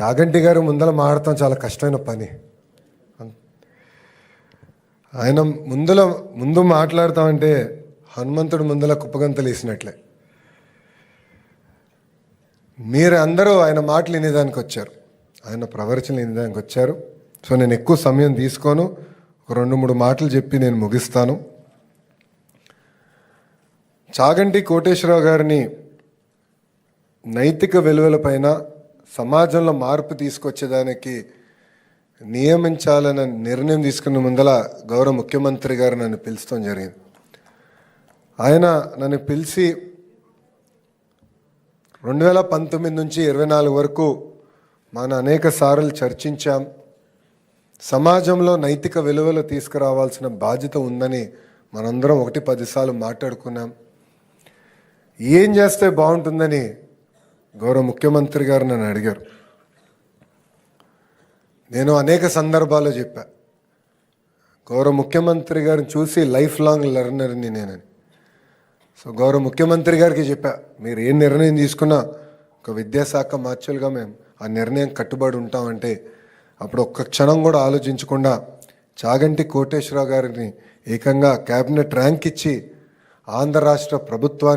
చాగంటి గారు ముందర మాడటం చాలా కష్టమైన పని. ఆయన ముందల ముందు మాట్లాడతామంటే హనుమంతుడు ముందల కుప్పగంతలు వేసినట్లే. మీరు అందరూ ఆయన మాటలు వినేదానికి వచ్చారు. ఆయన ప్రవర్చన వినేదానికి వచ్చారు. సో నేను ఎక్కువ సమయం తీసుకోను. ఒక రెండు మూడు మాటలు చెప్పి నేను ముగిస్తాను. చాగంటి కోటేశ్వరరావు గారిని నైతిక విలువలపైన సమాజంలో మార్పు తీసుకొచ్చేదానికి నియమించాలన్న నిర్ణయం తీసుకున్న ముందల గౌరవ ముఖ్యమంత్రి గారు నన్ను పిలుస్తాం జరిగింది. ఆయన నన్ను పిలిచి రెండు వేల పంతొమ్మిది నుంచి ఇరవై నాలుగు వరకు మన అనేక సార్లు చర్చించాం. సమాజంలో నైతిక విలువలు తీసుకురావాల్సిన బాధ్యత ఉందని మనందరం ఒకటి పదిసార్లు మాట్లాడుకున్నాం. ఏం చేస్తే బాగుంటుందని గౌరవ ముఖ్యమంత్రి గారు నన్ను అడిగారు. నేను అనేక సందర్భాల్లో చెప్పా గౌరవ ముఖ్యమంత్రి గారిని చూసి లైఫ్ లాంగ్ లెర్నర్ని నేనని. సో గౌరవ ముఖ్యమంత్రి గారికి చెప్పా మీరు ఏ నిర్ణయం తీసుకున్నా ఒక విద్యాశాఖ మార్చులుగా మేము ఆ నిర్ణయం కట్టుబడి ఉంటామంటే అప్పుడు ఒక్క క్షణం కూడా ఆలోచించకుండా చాగంటి కోటేశ్వరరావు గారిని ఏకంగా క్యాబినెట్ ర్యాంక్ ఇచ్చి ఆంధ్ర రాష్ట్ర ప్రభుత్వాన్ని